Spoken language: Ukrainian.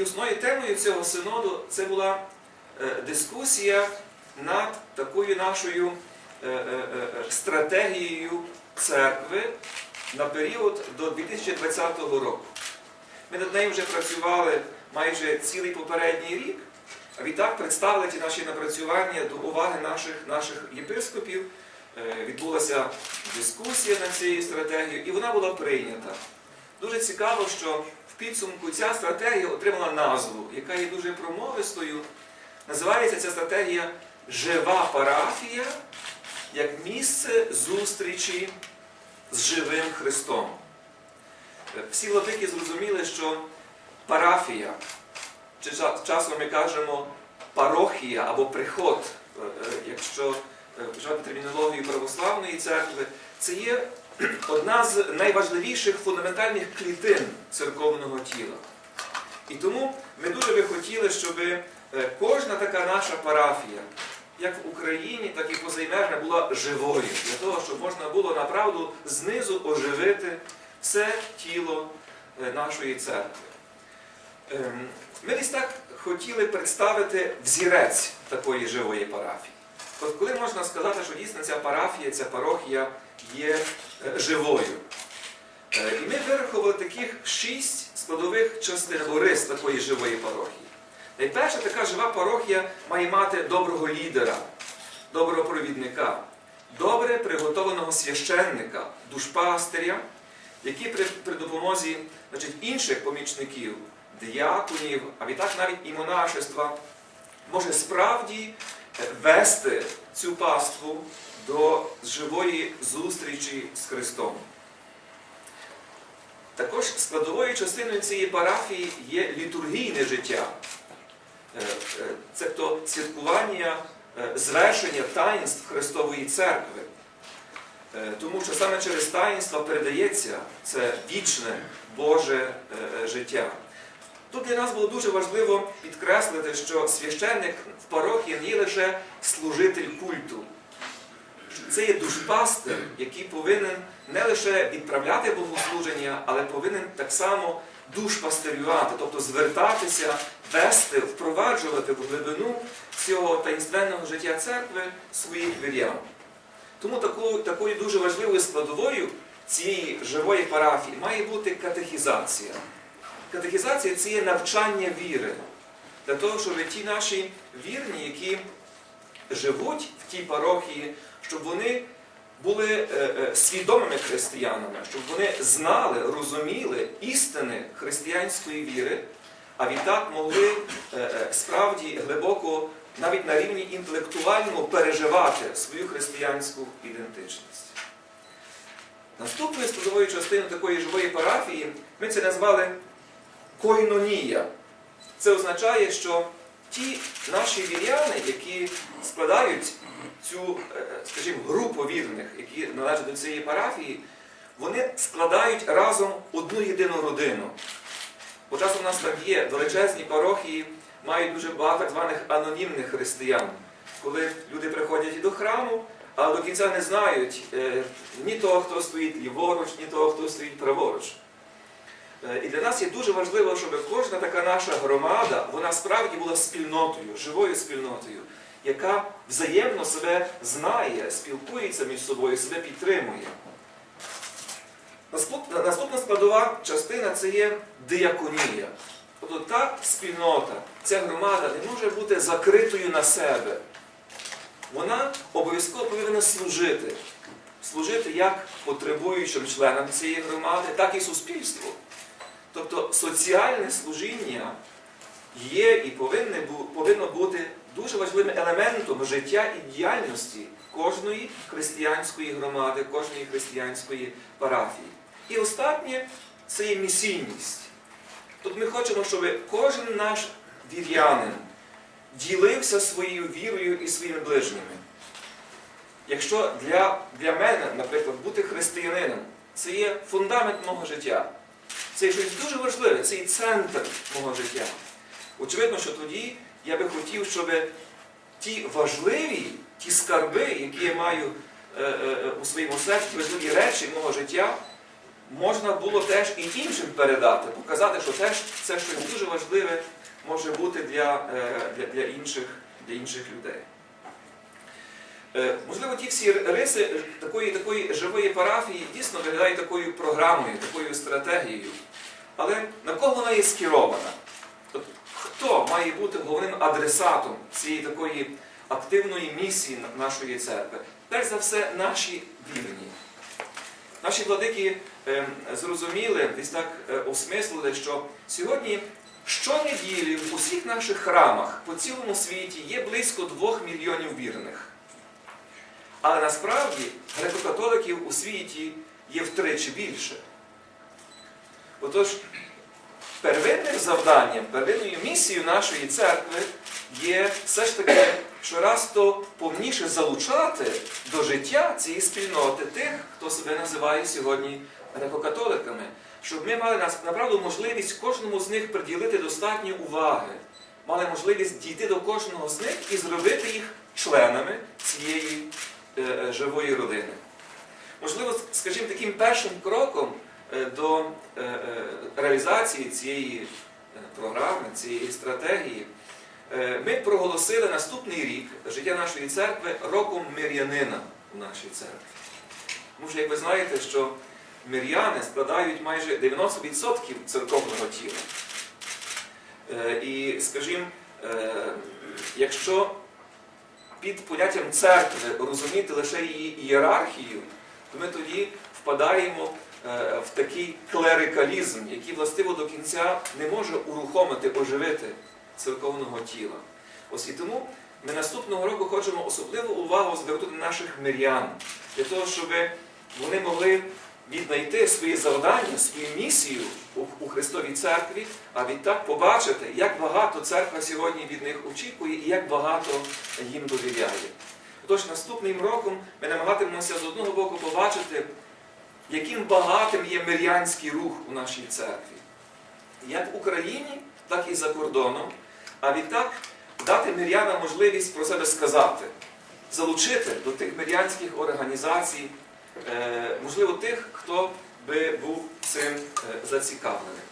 Основною темою цього синоду це була е, дискусія над такою нашою е, е, стратегією церкви на період до 2020 року. Ми над нею вже працювали майже цілий попередній рік, а відтак представили ті наші напрацювання до уваги наших, наших єпископів. Відбулася дискусія над цією стратегією, і вона була прийнята. Дуже цікаво, що в підсумку ця стратегія отримала назву, яка є дуже промовистою. Називається ця стратегія Жива парафія як місце зустрічі з живим Христом. Всі владики зрозуміли, що парафія, чи часом ми кажемо парохія або приход, е, е, якщо е, вживати термінологію православної церкви, це є одна з найважливіших фундаментальних клітин церковного тіла. І тому ми дуже би хотіли, щоб е, кожна така наша парафія, як в Україні, так і позаймежна, була живою, для того, щоб можна було направду знизу оживити все тіло е, нашої церкви. Ем, Ми десь так хотіли представити взірець такої живої парафії. От коли можна сказати, що дійсно ця парафія, ця парохія є е, живою. Е, І ми вирахували таких шість складових частин або рис такої живої парохії. Найперше, така жива парохія має мати доброго лідера, доброго провідника, добре приготованого священника, душпастиря, який при, при допомозі значить, інших помічників, діяконів, а відтак навіть і монашества, може справді е, вести цю паству до живої зустрічі з Христом. Також складовою частиною цієї парафії є літургійне життя, Е, е, це то святкування е, звершення таїнств Христової Церкви. Тому що саме через таїнства передається це вічне Боже життя. Тут для нас було дуже важливо підкреслити, що священник в парохії не є лише служитель культу. Це є душпастер, який повинен не лише відправляти богослуження, але повинен так само душпастерювати, тобто звертатися, вести, впроваджувати в глибину цього таїнственного життя церкви своїх вірян. Тому такою, такою дуже важливою складовою цієї живої парафії має бути катехізація. Катехізація це є навчання віри. Для того, щоб ті наші вірні, які живуть в тій парохії, щоб вони були е, е, свідомими християнами, щоб вони знали, розуміли істини християнської віри, а відтак могли е, справді глибоко, навіть на рівні інтелектуальному, переживати свою християнську ідентичність. Наступною складовою частиною такої живої парафії ми це назвали койнонія. Це означає, що ті наші віряни, які складають цю, е, скажімо, групу вірних, які належать до цієї парафії, вони складають разом одну єдину родину. Бо часом у нас так є, величезні парохії мають дуже багато так званих анонімних християн, коли люди приходять до храму, але до кінця не знають е, ні того, хто стоїть ліворуч, ні того, хто стоїть праворуч. Е, І для нас є дуже важливо, щоб кожна така наша громада, вона справді була спільнотою, живою спільнотою, яка взаємно себе знає, спілкується між собою, себе підтримує. Наступна, складова частина це є дияконія. Тобто та спільнота, ця громада не може бути закритою на себе. Вона обов'язково повинна служити. Служити як потребуючим членам цієї громади, так і суспільству. Тобто соціальне служіння є і повинно бути дуже важливим елементом життя і діяльності кожної християнської громади, кожної християнської парафії. І останнє це є місійність. Тут ми хочемо, щоб кожен наш вір'янин ділився своєю вірою і своїми ближніми. Якщо для, для мене, наприклад, бути християнином це є фундамент мого життя, це є щось дуже важливе, це є центр мого життя. Очевидно, що тоді я би хотів, щоб ті важливі, ті скарби, які я маю е, е, у своєму серці, важливі речі мого життя, можна було теж і іншим передати, показати, що теж це щось дуже важливе може бути для, е, для, для, інших, для інших людей. Е, Можливо, ті всі риси такої, такої живої парафії дійсно виглядають такою програмою, такою стратегією. Але на кого вона є скерована? Має бути головним адресатом цієї такої активної місії нашої церкви? Перш за все, наші вірні. Наші владики ем, зрозуміли, десь так е, осмислили, що сьогодні щонеділі в усіх наших храмах по цілому світі є близько двох мільйонів вірних. Але насправді греко-католиків у світі є втричі більше. Отож, первинним завданням, первинною місією нашої церкви є все ж таки щораз то повніше залучати до життя цієї спільноти тих, хто себе називає сьогодні греко-католиками, щоб ми мали направду можливість кожному з них приділити достатньо уваги, мали можливість дійти до кожного з них і зробити їх членами цієї е, е, живої родини. Можливо, скажімо, таким першим кроком до е, е, реалізації цієї е, програми, цієї стратегії, е, ми проголосили наступний рік життя нашої церкви роком мир'янина у нашій церкві. Тому що, як ви знаєте, що мир'яни складають майже 90% церковного тіла. Е, І, скажімо, е, якщо під поняттям церкви розуміти лише її ієрархію, то ми тоді впадаємо е, в такий клерикалізм, який властиво до кінця не може урухомити, оживити церковного тіла. Ось і тому ми наступного року хочемо особливу увагу звернути на наших мирян, для того, щоб вони могли віднайти свої завдання, свою місію у Христовій церкві, а відтак побачити, як багато церква сьогодні від них очікує і як багато їм довіряє. Тож наступним роком ми намагатимемося з одного боку побачити, яким багатим є мирянський рух у нашій церкві, як в Україні, так і за кордоном, а відтак дати мирянам можливість про себе сказати, залучити до тих мирянських організацій, е, можливо, тих, хто би був цим е, зацікавлений.